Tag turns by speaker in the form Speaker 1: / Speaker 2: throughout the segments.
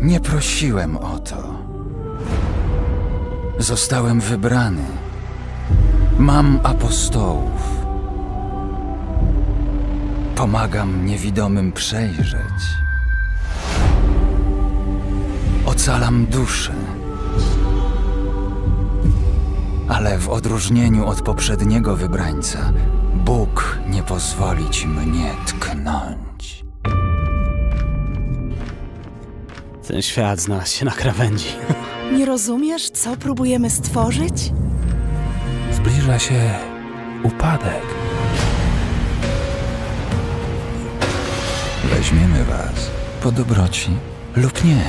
Speaker 1: Nie prosiłem o to. Zostałem wybrany. Mam apostołów. Pomagam niewidomym przejrzeć. Ocalam duszę. Ale w odróżnieniu od poprzedniego wybrańca, Bóg nie pozwoli ci mnie tknąć.
Speaker 2: Ten świat znalazł się na krawędzi.
Speaker 3: Nie rozumiesz, co próbujemy stworzyć?
Speaker 4: Zbliża się upadek.
Speaker 1: Weźmiemy was po dobroci lub nie.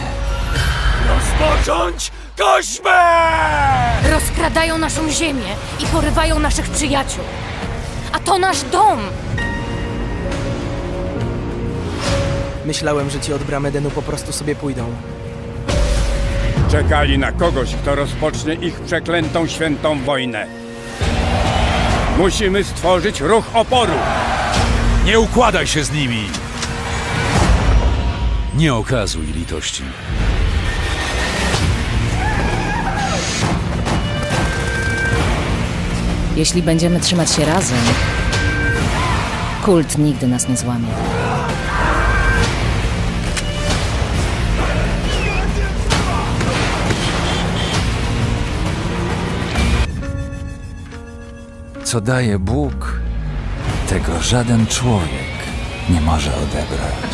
Speaker 5: Rozpocząć kośmę!
Speaker 6: Rozkradają naszą ziemię i porywają naszych przyjaciół. A to nasz dom!
Speaker 7: Myślałem, że ci od bram Edenu po prostu sobie pójdą.
Speaker 5: Czekali na kogoś, kto rozpocznie ich przeklętą świętą wojnę. Musimy stworzyć ruch oporu.
Speaker 4: Nie układaj się z nimi! Nie okazuj litości.
Speaker 8: Jeśli będziemy trzymać się razem, kult nigdy nas nie złamie.
Speaker 1: Co daje Bóg, tego żaden człowiek nie może odebrać.